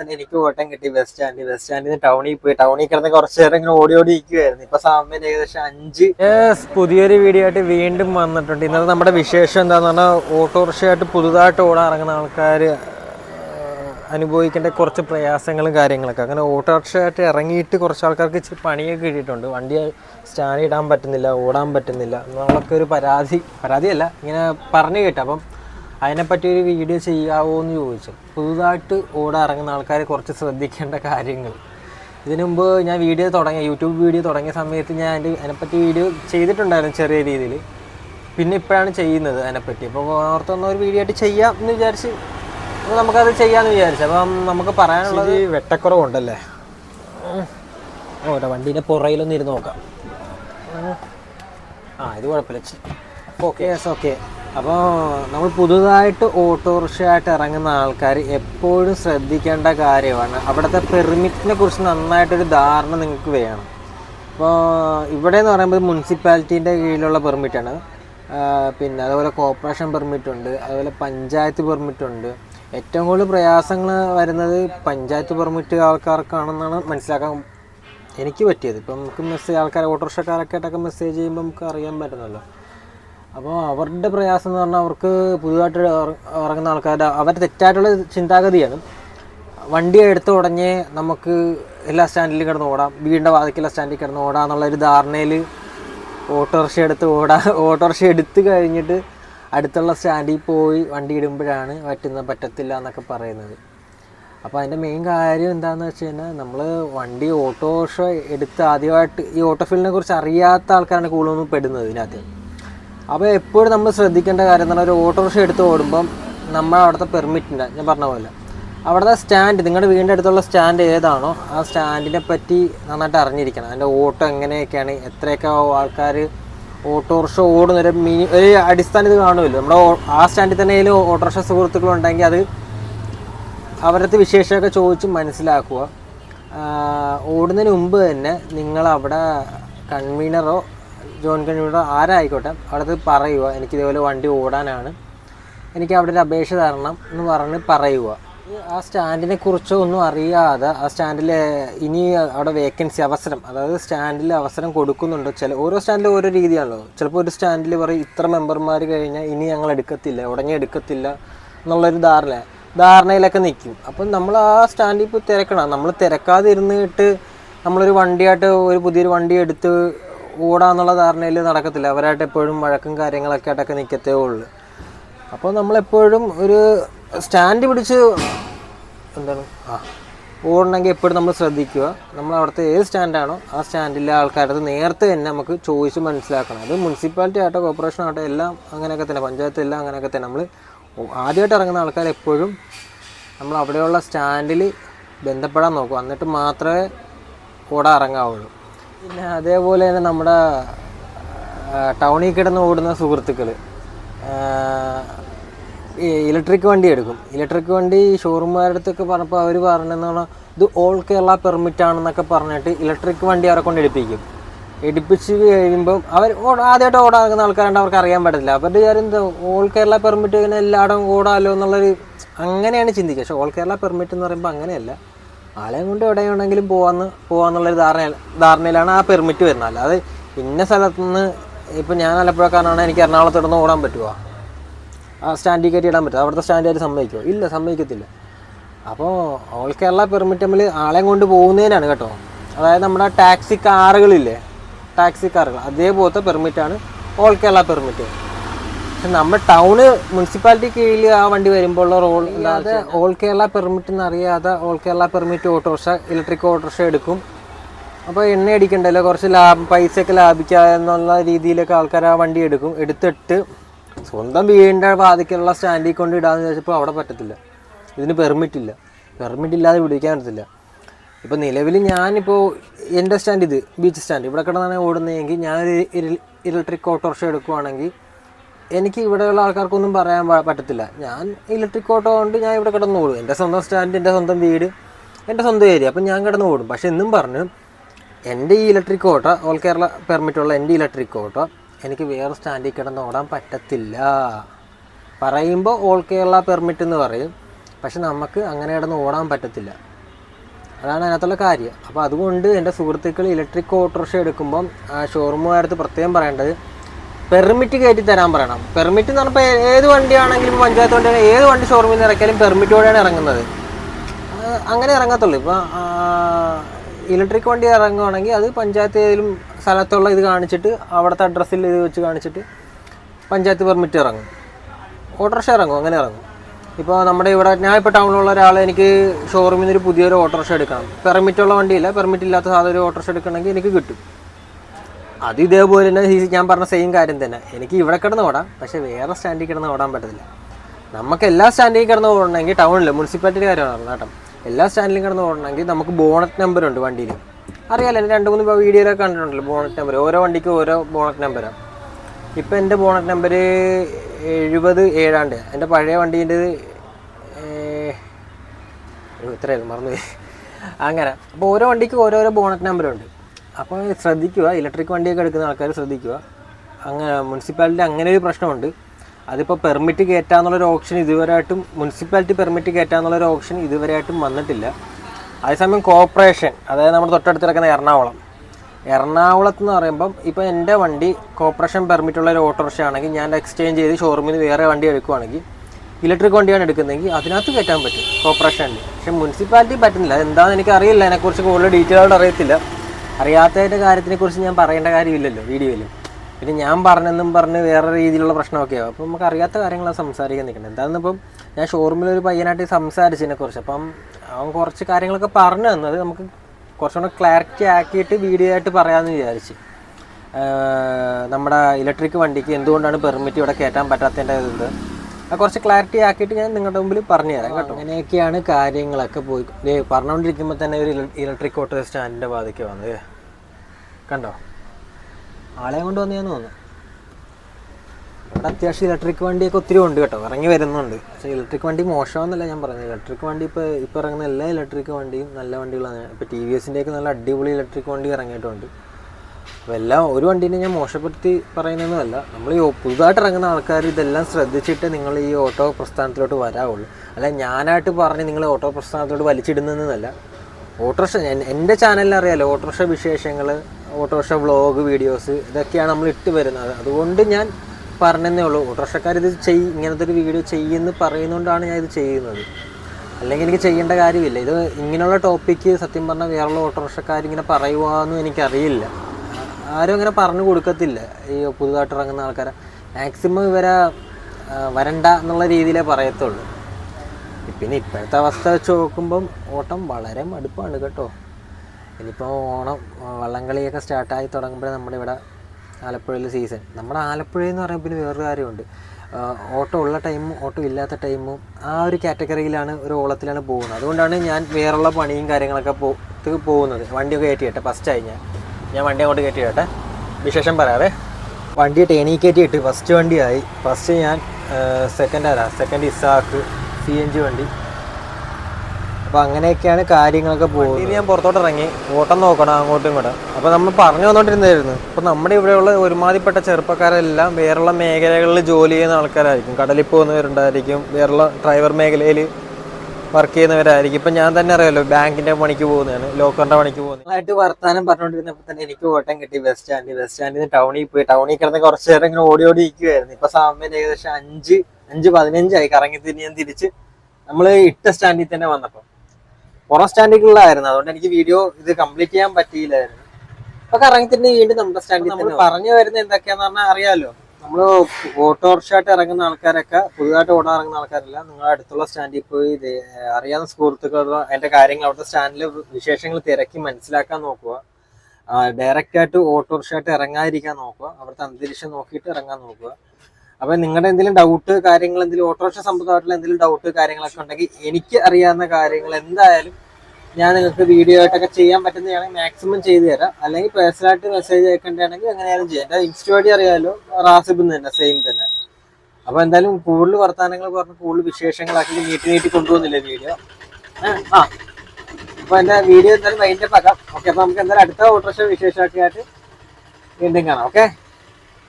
തന്നെ എനിക്ക് ഓട്ടം കിട്ടി ബസ് സ്റ്റാൻഡ് ബസ് സ്റ്റാൻഡിൽ നിന്ന് ടൗണിൽ പോയി. ടൗണിൽ കിടന്ന് കുറച്ചു നേരം ഇങ്ങനെ ഓടി ഓടി ഇരിക്കുവായിരുന്നു. ഇപ്പൊ സമയം ഏകദേശം അഞ്ച്. പുതിയൊരു വീഡിയോ ആയിട്ട് വീണ്ടും വന്നിട്ടുണ്ട്. ഇന്നത്തെ നമ്മുടെ വിശേഷം എന്താന്ന് പറഞ്ഞാൽ ഓട്ടോറിക്ഷയായിട്ട് പുതുതായിട്ട് ഓടാൻ ഇറങ്ങുന്ന ആൾക്കാർ അനുഭവിക്കേണ്ട കുറച്ച് പ്രയാസങ്ങളും കാര്യങ്ങളൊക്കെ. അങ്ങനെ ഓട്ടോറിക്ഷയായിട്ട് ഇറങ്ങിയിട്ട് കുറച്ച് ആൾക്കാർക്ക് ഇച്ചിരി പണിയൊക്കെ കിട്ടിയിട്ടുണ്ട്. വണ്ടി സ്റ്റാൻഡ് ഇടാൻ പറ്റുന്നില്ല ഓടാൻ പറ്റുന്നില്ല. എന്നുള്ളൊക്കെ ഒരു പരാതി പരാതിയല്ല ഇങ്ങനെ പറഞ്ഞു കേട്ടോ. അപ്പം അതിനെപ്പറ്റി ഒരു വീഡിയോ ചെയ്യാവോ എന്ന് ചോദിച്ചു. പുതുതായിട്ട് ഓടാൻ ഇറങ്ങുന്ന ആൾക്കാരെ കുറച്ച് ശ്രദ്ധിക്കേണ്ട കാര്യങ്ങൾ. ഇതിനു മുമ്പ് ഞാൻ വീഡിയോ തുടങ്ങിയ യൂട്യൂബ് വീഡിയോ തുടങ്ങിയ സമയത്ത് ഞാൻ അതിന്റെ അതിനെപ്പറ്റി വീഡിയോ ചെയ്തിട്ടുണ്ടായിരുന്നു ചെറിയ രീതിയിൽ പിന്നെ ഇപ്പോഴാണ് ചെയ്യുന്നത് അതിനെപ്പറ്റി. അപ്പോൾ ഓർത്തൊന്നും ഒരു വീഡിയോ ആയിട്ട് ചെയ്യാം എന്ന് വിചാരിച്ച് അപ്പോൾ നമുക്കത് ചെയ്യാമെന്ന് വിചാരിച്ചു. അപ്പം നമുക്ക് പറയാനുള്ളത് വെട്ടക്കുറവുണ്ടല്ലേ? ഓരോ വണ്ടീന്റെ പുറയിലൊന്ന് ഇരുന്ന് നോക്കാം. ആ ഇത് കുഴപ്പമില്ല. Okay yes okay. അപ്പോൾ നമ്മൾ പുതുതായിട്ട് ഓട്ടോറിക്ഷയായിട്ട് ഇറങ്ങുന്ന ആൾക്കാർ എപ്പോഴും ശ്രദ്ധിക്കേണ്ട കാര്യമാണ്. അവിടുത്തെ പെർമിറ്റിനെ കുറിച്ച് നന്നായിട്ടൊരു ധാരണ നിങ്ങൾക്ക് വേണം. അപ്പോൾ ഇവിടെ എന്ന് പറയുമ്പോൾ മുനിസിപ്പാലിറ്റീന്റെ കീഴിലുള്ള പെർമിറ്റാണ്. പിന്നെ അതുപോലെ കോർപ്പറേഷൻ പെർമിറ്റ് ഉണ്ട് അതുപോലെ പഞ്ചായത്ത് പെർമിറ്റ് ഉണ്ട് ഏറ്റവും കൂടുതൽ പ്രയാസങ്ങൾ വരുന്നത് പഞ്ചായത്ത് പെർമിറ്റ് ആൾക്കാർക്കാണെന്നാണ് മനസ്സിലാക്കാൻ എനിക്ക് പറ്റിയത്. ഇപ്പം നമുക്ക് മെസ്സേജ് ആൾക്കാർ ഓട്ടോറിക്ഷക്കാരൊക്കെ ആയിട്ടൊക്കെ മെസ്സേജ് ചെയ്യുമ്പോൾ നമുക്ക് അറിയാൻ പറ്റുന്നല്ലോ. അപ്പോൾ അവരുടെ പ്രയാസം എന്ന് പറഞ്ഞാൽ അവർക്ക് പുതുതായിട്ട് ഇറങ്ങുന്ന ആൾക്കാരുടെ അവരുടെ തെറ്റായിട്ടുള്ള ചിന്താഗതിയാണ്. വണ്ടി എടുത്ത ഉടനെ നമുക്ക് എല്ലാ സ്റ്റാൻഡിലും കിടന്ന് ഓടാം. വീടിന്റെ വാതിക്കുള്ള സ്റ്റാൻഡിൽ കിടന്ന് ഓടാം എന്നുള്ള ഒരു ധാരണയിൽ ഓട്ടോറിക്ഷ എടുത്ത് ഓടാ ഓട്ടോറിക്ഷ എടുത്ത് കഴിഞ്ഞിട്ട് അടുത്തുള്ള സ്റ്റാൻഡിൽ പോയി വണ്ടി ഇടുമ്പോഴാണ് പറ്റുന്ന പറ്റത്തില്ല എന്നൊക്കെ പറയുന്നത്. അപ്പോൾ അതിന്റെ മെയിൻ കാര്യം എന്താണെന്ന് വെച്ച് കഴിഞ്ഞാൽ നമ്മൾ വണ്ടി ഓട്ടോറിക്ഷ എടുത്ത് ആദ്യമായിട്ട് ഈ ഓട്ടോ ഫീൽഡിനെ കുറിച്ച് അറിയാത്ത ആൾക്കാരാണ് കൂടുതലൊന്നും പെടുന്നത് ഇതിനകത്ത്. അപ്പോൾ എപ്പോഴും നമ്മൾ ശ്രദ്ധിക്കേണ്ട കാര്യം എന്ന് പറഞ്ഞാൽ ഒരു ഓട്ടോറിക്ഷ എടുത്ത് ഓടുമ്പം നമ്മൾ അവിടുത്തെ പെർമിറ്റിന്റെ ഞാൻ പറഞ്ഞ പോലെ. അവിടുത്തെ സ്റ്റാൻഡ് നിങ്ങളുടെ വീടിന്റെ അടുത്തുള്ള സ്റ്റാൻഡ് ഏതാണോ ആ സ്റ്റാൻഡിനെ പറ്റി നന്നായിട്ട് അറിഞ്ഞിരിക്കണം. അതിന്റെ ഓട്ടോ എങ്ങനെയൊക്കെയാണ് എത്രയൊക്കെ ആൾക്കാർ ഓട്ടോറിക്ഷ ഓടുന്ന ഒരു മിനി ഒരു അടിസ്ഥാനം ഇത് കാണുമല്ലോ. നമ്മുടെ ആ സ്റ്റാൻഡിൽ തന്നെ ഓട്ടോറിക്ഷ സുഹൃത്തുക്കളുണ്ടെങ്കിൽ അത് അവരുടെ വിശേഷമൊക്കെ ചോദിച്ച് മനസ്സിലാക്കുക. ഓടുന്നതിന് മുമ്പ് തന്നെ നിങ്ങളവിടെ കൺവീനറോ ജോയിൻ കണ്ണിയുടെ ആരായിക്കോട്ടെ അവിടുത്തെ പറയുക. എനിക്ക് ഇതേപോലെ വണ്ടി ഓടാനാണ്. എനിക്ക് അവിടെ ഒരു അപേക്ഷ തരണം എന്ന് പറഞ്ഞ് പറയുക. ആ സ്റ്റാൻഡിനെ കുറിച്ചോ ഒന്നും അറിയാതെ ആ സ്റ്റാൻഡിൽ ഇനി അവിടെ വേക്കൻസി അവസരം അതായത് സ്റ്റാൻഡിൽ അവസരം കൊടുക്കുന്നുണ്ടോ. ചില ഓരോ സ്റ്റാൻഡിലും ഓരോ രീതിയാണല്ലോ. ചിലപ്പോൾ ഒരു സ്റ്റാൻഡിൽ പറയും ഇത്ര മെമ്പർമാർ കഴിഞ്ഞാൽ ഇനി ഞങ്ങൾ എടുക്കത്തില്ല ഉടനെ എടുക്കത്തില്ല എന്നുള്ളൊരു ധാരണ ധാരണയിലൊക്കെ നിൽക്കും. അപ്പം നമ്മൾ ആ സ്റ്റാൻഡിൽ ഇപ്പോൾ തിരക്കണം. നമ്മൾ തിരക്കാതെ ഇരുന്നിട്ട് നമ്മളൊരു വണ്ടിയായിട്ട് ഒരു പുതിയൊരു വണ്ടി എടുത്ത് ഓടാന്നുള്ള ധാരണയിൽ നടക്കത്തില്ല. അവരായിട്ട് എപ്പോഴും വഴക്കും കാര്യങ്ങളൊക്കെ ആയിട്ടൊക്കെ നിൽക്കത്തേ ഉള്ളൂ. അപ്പോൾ നമ്മളെപ്പോഴും ഒരു സ്റ്റാൻഡ് പിടിച്ച് എന്താണ്? ആ ഓടണമെങ്കിൽ എപ്പോഴും നമ്മൾ ശ്രദ്ധിക്കുക. നമ്മൾ അവിടുത്തെ ഏത് സ്റ്റാൻഡാണോ ആ സ്റ്റാൻഡിലെ ആൾക്കാരത് നേരത്തെ തന്നെ നമുക്ക് ചോദിച്ച് മനസ്സിലാക്കണം. അത് മുനിസിപ്പാലിറ്റി ആകട്ടെ കോർപ്പറേഷൻ ആകട്ടെ എല്ലാം അങ്ങനെയൊക്കെ തന്നെ പഞ്ചായത്ത് എല്ലാം അങ്ങനെയൊക്കെ തന്നെ. നമ്മൾ ആദ്യമായിട്ട് ഇറങ്ങുന്ന ആൾക്കാർ എപ്പോഴും നമ്മൾ അവിടെയുള്ള സ്റ്റാൻഡിൽ ബന്ധപ്പെടാൻ നോക്കും. എന്നിട്ട് മാത്രമേ ഓടാൻ ഇറങ്ങാവുള്ളൂ. പിന്നെ അതേപോലെ തന്നെ നമ്മുടെ ടൗണിൽ കിടന്ന് ഓടുന്ന സുഹൃത്തുക്കൾ ഇലക്ട്രിക് വണ്ടി എടുക്കും. ഇലക്ട്രിക് വണ്ടി ഷോറൂമുകാരുടെ അടുത്തൊക്കെ പറഞ്ഞപ്പോൾ അവർ പറഞ്ഞതെന്ന് പറഞ്ഞാൽ ഇത് ഓൾ കേരള പെർമിറ്റ് ആണെന്നൊക്കെ പറഞ്ഞിട്ട് ഇലക്ട്രിക് വണ്ടി അവരെ കൊണ്ട് എടുപ്പിക്കും. എടുപ്പിച്ച് കഴിയുമ്പം അവർ ആദ്യമായിട്ട് ഓടാകുന്ന ആൾക്കാരുണ്ട് അവർക്ക് അറിയാൻ പറ്റത്തില്ല. അവരുടെ കാര്യം എന്താ ഓൾ കേരള പെർമിറ്റ് ഇങ്ങനെ എല്ലായിടവും ഓടാമല്ലോ എന്നുള്ളൊരു അങ്ങനെയാണ് ചിന്തിക്കുക. പക്ഷേ ഓൾ കേരള പെർമിറ്റ് എന്ന് പറയുമ്പോൾ അങ്ങനെയല്ല. ആളെയും കൊണ്ട് എവിടെ വേണമെങ്കിലും പോവാന്ന് പോവാന്നുള്ളൊരു ധാരണ ധാരണയിലാണ് ആ പെർമിറ്റ് വരുന്നത്. അല്ലാതെ ഇന്ന സ്ഥലത്ത് നിന്ന് ഇപ്പം ഞാൻ ആലപ്പുഴക്കാരനാണ് എനിക്ക് എറണാകുളത്ത് ഇടന്ന് ഓടാൻ പറ്റുമോ ആ സ്റ്റാൻഡിൽ കയറ്റി ഇടാൻ പറ്റുമോ അവിടുത്തെ സ്റ്റാൻഡുകാർ സമ്മതിക്കുമോ ഇല്ല സമ്മതിക്കത്തില്ല. അപ്പോൾ ഓൾ കേരള പെർമിറ്റ് നമ്മൾ ആളെയും കൊണ്ട് പോകുന്നതിനാണ് കേട്ടോ. അതായത് നമ്മുടെ ടാക്സി കാറുകളില്ലേ ടാക്സി കാറുകൾ അതേപോലത്തെ പെർമിറ്റാണ് ഓൾ കേരള പെർമിറ്റ് പക്ഷെ നമ്മുടെ ടൗണ് മുനിസിപ്പാലിറ്റി കീഴിൽ ആ വണ്ടി വരുമ്പോൾ റോൾ അല്ലാതെ ഓൾ കേരള പെർമിറ്റ് എന്ന് അറിയാതെ all Kerala permit autorickshaw electric autorickshaw എടുക്കും. അപ്പോൾ എണ്ണ അടിക്കണ്ടല്ലോ കുറച്ച് ലാഭം പൈസയൊക്കെ ലാഭിക്കുക എന്നുള്ള രീതിയിലൊക്കെ ആൾക്കാർ ആ വണ്ടി എടുക്കും. എടുത്തിട്ട് സ്വന്തം വീടിന്റെ വാതിക്കലുള്ള സ്റ്റാൻഡിൽ കൊണ്ട് ഇടാന്ന് ചോദിച്ചപ്പോൾ അവിടെ പറ്റത്തില്ല. ഇതിന് പെർമിറ്റ് ഇല്ല. പെർമിറ്റ് ഇല്ലാതെ പിടിക്കാൻ പറ്റത്തില്ല. ഇപ്പോൾ നിലവിൽ ഞാനിപ്പോൾ എന്റെ സ്റ്റാൻഡ് ഇത് ബീച്ച് സ്റ്റാൻഡ് ഇവിടെ കിടന്നാണ് ഓടുന്നതെങ്കിൽ ഞാനൊരു ഇലക്ട്രിക് ഓട്ടോറിക്ഷ എടുക്കുവാണെങ്കിൽ എനിക്ക് ഇവിടെയുള്ള ആൾക്കാർക്കൊന്നും പറയാൻ പറ്റത്തില്ല. ഞാൻ ഇലക്ട്രിക് ഓട്ടോ കൊണ്ട് ഞാൻ ഇവിടെ കിടന്നു ഓടും. എന്റെ സ്വന്തം സ്റ്റാൻഡ് എന്റെ സ്വന്തം വീട് എന്റെ സ്വന്തം ഏരിയ അപ്പം ഞാൻ കിടന്നു ഓടും. പക്ഷേ എന്നും പറഞ്ഞു എന്റെ ഈ ഇലക്ട്രിക് ഓട്ടോ ഓൾ കേരള പെർമിറ്റുള്ള എന്റെ ഇലക്ട്രിക് ഓട്ടോ എനിക്ക് വേറെ സ്റ്റാൻഡിൽ കിടന്ന് ഓടാൻ പറ്റത്തില്ല. പറയുമ്പോൾ ഓൾ കേരള പെർമിറ്റ് എന്ന് പറയും. പക്ഷെ നമുക്ക് അങ്ങനെ കിടന്ന് ഓടാൻ പറ്റത്തില്ല. അതാണ് അതിനകത്തുള്ള കാര്യം. അപ്പോൾ അതുകൊണ്ട് എന്റെ സുഹൃത്തുക്കൾ ഇലക്ട്രിക് ഓട്ടോറിക്ഷ എടുക്കുമ്പം ഷോറൂമുകാരത്ത് പ്രത്യേകം പറയേണ്ടത് പെർമിറ്റ് കയറ്റി തരാൻ പറയണം. പെർമിറ്റ് എന്ന് പറഞ്ഞപ്പോൾ ഏത് വണ്ടിയാണെങ്കിലും പഞ്ചായത്ത് വണ്ടി ഏത് വണ്ടി ഷോറൂമിൽ നിന്ന് ഇറക്കിയാലും പെർമിറ്റോടെയാണ് ഇറങ്ങുന്നത്. അങ്ങനെ ഇറങ്ങത്തുള്ളൂ. ഇപ്പോൾ ഇലക്ട്രിക് വണ്ടി ഇറങ്ങുകയാണെങ്കിൽ അത് പഞ്ചായത്ത് ഏതെങ്കിലും സ്ഥലത്തുള്ള ഇത് കാണിച്ചിട്ട് അവിടുത്തെ അഡ്രസ്സിൽ ഇത് വെച്ച് കാണിച്ചിട്ട് പഞ്ചായത്ത് പെർമിറ്റ് ഇറങ്ങും. ഓട്ടോറിക്ഷ ഇറങ്ങും. അങ്ങനെ ഇറങ്ങും. ഇപ്പോൾ നമ്മുടെ ഇവിടെ ഞാൻ ഇപ്പോൾ ടൗണിലുള്ള ഒരാൾ എനിക്ക് ഷോറൂമിൽ നിന്ന് ഒരു പുതിയൊരു ഓട്ടോറിക്ഷ എടുക്കണം. പെർമിറ്റുള്ള വണ്ടിയില്ല. പെർമിറ്റ് ഇല്ലാത്ത സാധനം ഒരു ഓട്ടോറിക്ഷ എടുക്കണമെങ്കിൽ എനിക്ക് കിട്ടും. അത് ഇതേപോലെ തന്നെ ഞാൻ പറഞ്ഞ സെയിം കാര്യം തന്നെ. എനിക്ക് ഇവിടെ കിടന്ന് ഓടാം പക്ഷേ വേറെ സ്റ്റാൻഡിൽ കിടന്ന് ഓടാൻ പറ്റത്തില്ല. നമുക്ക് എല്ലാ സ്റ്റാൻഡിൽ കിടന്ന് ഓടണമെങ്കിൽ ടൗണിൽ മുനിസിപ്പാലിറ്റിയുടെ കാര്യമാണ് കേട്ടോ. എല്ലാ സ്റ്റാൻഡിലും കിടന്ന് ഓടണമെങ്കിൽ നമുക്ക് ബോണറ്റ് നമ്പർ ഉണ്ട് വണ്ടിയിൽ അറിയാലോ എന്റെ രണ്ട് മൂന്ന് വീഡിയോയിലൊക്കെ കണ്ടിട്ടുണ്ടല്ലോ ബോണറ്റ് നമ്പർ ഓരോ വണ്ടിക്കും ഓരോ ബോണറ്റ് നമ്പറാണ് ഇപ്പം എന്റെ ബോണറ്റ് നമ്പർ എഴുപത് ഏഴാണ്ട്. എന്റെ പഴയ വണ്ടീന്റെ ഇത്രയായിരുന്നു മറന്നു അങ്ങനെ. അപ്പോൾ ഓരോ വണ്ടിക്കും ഓരോരോ ബോണറ്റ് നമ്പറുണ്ട് അപ്പോൾ ശ്രദ്ധിക്കുക. ഇലക്ട്രിക് വണ്ടിയൊക്കെ എടുക്കുന്ന ആൾക്കാർ ശ്രദ്ധിക്കുക. അങ്ങനെ മുനിസിപ്പാലിറ്റി അങ്ങനെ ഒരു പ്രശ്നമുണ്ട്. അതിപ്പോൾ പെർമിറ്റ് കയറ്റാന്നുള്ളൊരു ഓപ്ഷൻ ഇതുവരെയായിട്ടും മുനിസിപ്പാലിറ്റി പെർമിറ്റ് കയറ്റാന്നുള്ളൊരു ഓപ്ഷൻ ഇതുവരെയായിട്ടും വന്നിട്ടില്ല. അതേസമയം കോർപ്പറേഷൻ അതായത് നമ്മുടെ തൊട്ടടുത്ത് കിടക്കുന്ന എറണാകുളം. എറണാകുളത്ത് എന്ന് പറയുമ്പം ഇപ്പോൾ എന്റെ വണ്ടി കോർപ്പറേഷൻ പെർമിറ്റ് ഉള്ള ഒരു ഓട്ടോറിക്ഷ ആണെങ്കിൽ ഞാൻ എക്സ്ചേഞ്ച് ചെയ്ത് ഷോറൂമിൽ നിന്ന് വേറെ വണ്ടി എടുക്കുവാണെങ്കിൽ ഇലക്ട്രിക് വണ്ടിയാണ് എടുക്കുന്നതെങ്കിൽ അതിനകത്ത് കയറ്റാൻ പറ്റും കോർപ്പറേഷനിൽ. പക്ഷേ മുനിസിപ്പാലിറ്റി പറ്റുന്നില്ല. എന്താണെന്ന് എനിക്ക് അറിയില്ല അതിനെക്കുറിച്ച് കൂടുതൽ ഡീറ്റെയിൽ ആയിട്ട് അറിയത്തില്ല. അറിയാത്തതിന്റെ കാര്യത്തിനെക്കുറിച്ച് ഞാൻ പറയേണ്ട കാര്യമില്ലല്ലോ വീഡിയോയിൽ. പിന്നെ ഞാൻ പറഞ്ഞെന്നും പറഞ്ഞ് വേറെ രീതിയിലുള്ള പ്രശ്നമൊക്കെയാവും അപ്പോൾ നമുക്ക് അറിയാത്ത കാര്യങ്ങളാണ് സംസാരിക്കാൻ നിൽക്കുന്നത് എന്താണെന്ന് ഇപ്പം ഞാൻ ഷോറൂമിൽ ഒരു പയ്യനായിട്ട് സംസാരിച്ചതിനെക്കുറിച്ച് അപ്പം അവൻ കുറച്ച് കാര്യങ്ങളൊക്കെ പറഞ്ഞു തന്നത് നമുക്ക് കുറച്ചുകൂടെ ക്ലാരിറ്റി ആക്കിയിട്ട് വീഡിയോ ആയിട്ട് പറയാമെന്ന് വിചാരിച്ച്. നമ്മുടെ ഇലക്ട്രിക് വണ്ടിക്ക് എന്തുകൊണ്ടാണ് പെർമിറ്റ് ഇവിടെ കയറ്റാൻ പറ്റാത്തതിന്റെ ഇത്? കുറച്ച് ക്ലാരിറ്റി ആക്കിയിട്ട് ഞാൻ നിങ്ങളുടെ മുമ്പിൽ പറഞ്ഞു തരാം കേട്ടോ. അങ്ങനെയൊക്കെയാണ് കാര്യങ്ങളൊക്കെ പോയി. പറഞ്ഞുകൊണ്ടിരിക്കുമ്പോൾ തന്നെ ഒരു ഇലക്ട്രിക് ഓട്ടോ സ്റ്റാൻഡിന്റെ ബാധയ്ക്ക് വന്നത്. കണ്ടോ? ആളെ കൊണ്ട് വന്നേന്ന് തോന്നുന്നു. ഇവിടെ അത്യാവശ്യം ഇലക്ട്രിക് വണ്ടിയൊക്കെ ഒത്തിരി ഉണ്ട് കേട്ടോ. ഇറങ്ങി വരുന്നുണ്ട്. പക്ഷേ ഇലക്ട്രിക് വണ്ടി മോശമെന്നല്ല ഞാൻ പറഞ്ഞത്. ഇലക്ട്രിക് വണ്ടി ഇപ്പോൾ ഇപ്പോൾ ഇറങ്ങുന്ന എല്ലാ ഇലക്ട്രിക് വണ്ടിയും നല്ല വണ്ടികളാണ്. ഇപ്പോൾ ടി വി എസിന്റെയൊക്കെ നല്ല അടിപൊളി ഇലക്ട്രിക് വണ്ടി ഇറങ്ങിയിട്ടുണ്ട്. എല്ലാം ഒരു വണ്ടീനെ ഞാൻ മോശപ്പെടുത്തി പറയുന്നതൊന്നുമല്ല. നമ്മൾ ഈ പുതുതായിട്ട് ഇറങ്ങുന്ന ആൾക്കാർ ഇതെല്ലാം ശ്രദ്ധിച്ചിട്ട് നിങ്ങൾ ഈ ഓട്ടോ പ്രസ്ഥാനത്തിലോട്ട് വരാവുള്ളൂ. അല്ല ഞാനായിട്ട് പറഞ്ഞ് നിങ്ങൾ ഓട്ടോ പ്രസ്ഥാനത്തിലോട്ട് വലിച്ചിടുന്നതെന്നല്ല. ഓട്ടോറിക്ഷ എൻ- എന്റെ ചാനലിൽ അറിയാലോ ഓട്ടോറിക്ഷ വിശേഷങ്ങൾ ഓട്ടോറിക്ഷ വ്ളോഗ് വീഡിയോസ് ഇതൊക്കെയാണ് നമ്മൾ ഇട്ട് വരുന്നത്. അതുകൊണ്ട് ഞാൻ പറഞ്ഞതേ ഉള്ളൂ. ഓട്ടോറിക്ഷക്കാർ ഇത് ചെയ് ഇങ്ങനത്തെ ഒരു വീഡിയോ ചെയ്യുമെന്ന് പറയുന്നതുകൊണ്ടാണ് ഞാൻ ഇത് ചെയ്യുന്നത്. അല്ലെങ്കിൽ എനിക്ക് ചെയ്യേണ്ട കാര്യമില്ല. ഇത് ഇങ്ങനെയുള്ള ടോപ്പിക്ക് സത്യം പറഞ്ഞാൽ വേറെയുള്ള ഓട്ടോറിക്ഷക്കാർ ഇങ്ങനെ പറയുവാന്നും എനിക്കറിയില്ല. ആരും അങ്ങനെ പറഞ്ഞു കൊടുക്കത്തില്ല. ഈ പുതുതായിട്ട് ഇറങ്ങുന്ന ആൾക്കാരെ. മാക്സിമം ഇവരെ വരണ്ട എന്നുള്ള രീതിയിലേ പറയത്തുള്ളൂ. പിന്നെ ഇപ്പോഴത്തെ അവസ്ഥ വെച്ച് നോക്കുമ്പം ഓട്ടം വളരെ മടുപ്പാണ് കേട്ടോ. ഇനിയിപ്പോൾ ഓണം വള്ളംകളിയൊക്കെ സ്റ്റാർട്ടായി തുടങ്ങുമ്പോഴേ നമ്മുടെ ഇവിടെ ആലപ്പുഴയിൽ സീസൺ നമ്മുടെ ആലപ്പുഴ എന്ന് പറയുമ്പോൾ പിന്നെ വേറൊരു കാര്യമുണ്ട്. ഓട്ടം ഉള്ള ടൈമും ഓട്ടോ ഇല്ലാത്ത ടൈമും ആ ഒരു കാറ്റഗറിയിലാണ് ഒരു ഓളത്തിലാണ് പോകുന്നത്. അതുകൊണ്ടാണ് ഞാൻ വേറുള്ള പണിയും കാര്യങ്ങളൊക്കെ പോകുന്നത്. വണ്ടിയൊക്കെ കയറ്റിയിട്ടെ ഫസ്റ്റ് ആയി ഞാൻ. ഞാൻ വണ്ടി അങ്ങോട്ട് കയറ്റി കേട്ടെ വിശേഷം പറയാവേ. വണ്ടി ടേണി കയറ്റിയിട്ട് ഫസ്റ്റ് വണ്ടിയായി. ഫസ്റ്റ് ഞാൻ സെക്കൻഡ് ആരാ second Isaac C N G വണ്ടി. അപ്പോൾ അങ്ങനെയൊക്കെയാണ് കാര്യങ്ങളൊക്കെ പോകുന്നത് ഇനി ഞാൻ പുറത്തോട്ട് ഇറങ്ങി ഓട്ടം നോക്കണം അങ്ങോട്ടും ഇങ്ങോട്ടും. അപ്പോൾ നമ്മൾ പറഞ്ഞു വന്നോണ്ടിരുന്നതായിരുന്നു. അപ്പോൾ നമ്മുടെ ഇവിടെയുള്ള ഒരുമാതിരിപ്പെട്ട ചെറുപ്പക്കാരെല്ലാം വേറെയുള്ള മേഖലകളിൽ ജോലി ചെയ്യുന്ന ആൾക്കാരായിരിക്കും. കടലിൽ പോകുന്നവരുണ്ടായിരിക്കും വേറെയുള്ള ഡ്രൈവർ മേഖലയിൽ വർക്ക് ചെയ്യുന്നവരായിരിക്കും. ഇപ്പം ഞാൻ തന്നെ അറിയാലോ ബാങ്കിന്റെ പണിക്ക് പോകുന്നതാണ് ലോക്കറിന്റെ പണിക്ക് പോകുന്നത്. ആയിട്ട് വർത്താനം പറഞ്ഞുകൊണ്ടിരുന്നപ്പോൾ തന്നെ എനിക്ക് ഓട്ടം കിട്ടി ബസ് സ്റ്റാൻഡ് ബസ് സ്റ്റാൻഡിൽ നിന്ന് ടൗണിൽ പോയി. ടൗണിൽ കിടന്ന് കുറച്ച് നേരം ഇങ്ങനെ ഓടി ഓടി ഇരിക്കുവായിരുന്നു. ഇപ്പൊ സമയം ഏകദേശം അഞ്ച് അഞ്ച് പതിനഞ്ചായി. കറങ്ങി തിരിഞ്ഞ് ഞാൻ തിരിച്ച് നമ്മൾ ഇട്ട സ്റ്റാൻഡിൽ തന്നെ വന്നപ്പോൾ പുറം സ്റ്റാൻഡിലുള്ളതായിരുന്നു അതുകൊണ്ട് എനിക്ക് വീഡിയോ ഇത് കംപ്ലീറ്റ് ചെയ്യാൻ പറ്റിയില്ലായിരുന്നു. അപ്പൊ കറങ്ങി തന്നെ വീണ്ടും നമ്മുടെ സ്റ്റാൻഡിൽ നമ്മൾ പറഞ്ഞു വരുന്നത് എന്തൊക്കെയാന്ന് പറഞ്ഞാൽ അറിയാലോ. നമ്മൾ ഓട്ടോറിക്ഷയായിട്ട് ഇറങ്ങുന്ന ആൾക്കാരൊക്കെ പുതുതായിട്ട് ഓടാൻ ഇറങ്ങുന്ന ആൾക്കാരല്ല. നിങ്ങളുടെ അടുത്തുള്ള സ്റ്റാൻഡിൽ പോയി അറിയാവുന്ന സുഹൃത്തുക്കളോ അതിന്റെ കാര്യങ്ങൾ അവിടുത്തെ സ്റ്റാൻഡിൽ വിശേഷങ്ങൾ തിരക്കി മനസ്സിലാക്കാൻ നോക്കുക. ഡയറക്റ്റ് ആയിട്ട് ഓട്ടോറിക്ഷയായിട്ട് ഇറങ്ങാതിരിക്കാൻ നോക്കുക. അവിടുത്തെ അന്തരീക്ഷം നോക്കിയിട്ട് ഇറങ്ങാൻ നോക്കുക. അപ്പൊ നിങ്ങളുടെ എന്തെങ്കിലും ഡൗട്ട് കാര്യങ്ങൾ എന്തെങ്കിലും ഓട്ടോറിക്ഷ സംബന്ധമായിട്ടുള്ള എന്തെങ്കിലും ഡൗട്ട് കാര്യങ്ങളൊക്കെ ഉണ്ടെങ്കിൽ എനിക്ക് അറിയാവുന്ന കാര്യങ്ങൾ എന്തായാലും ഞാൻ നിങ്ങൾക്ക് വീഡിയോ ആയിട്ടൊക്കെ ചെയ്യാൻ പറ്റുന്നതാണെങ്കിൽ മാക്സിമം ചെയ്തു തരാം. അല്ലെങ്കിൽ പേഴ്സണലായിട്ട് മെസ്സേജ് അയക്കേണ്ടതാണെങ്കിൽ എങ്ങനെയാലും ചെയ്യാം. എന്റെ ഇൻസ്റ്റ വഴി അറിയാമല്ലോ റാസിബ് തന്നെ സെയിം തന്നെ. അപ്പൊ എന്തായാലും കൂടുതൽ വർത്തമാനങ്ങൾ പറഞ്ഞ് കൂടുതൽ വിശേഷങ്ങളാക്കി നീട്ടി നീട്ടി കൊണ്ടുപോകുന്നില്ല വീഡിയോ ആ. അപ്പോൾ എന്റെ വീഡിയോ എന്തായാലും വൈകിട്ട് ആക്കാം ഓക്കെ അപ്പോൾ നമുക്ക് എന്തായാലും അടുത്ത ഓട്ടോറിക്ഷ വിശേഷമൊക്കെ ആയിട്ട് വീണ്ടും കാണാം. ഓക്കെ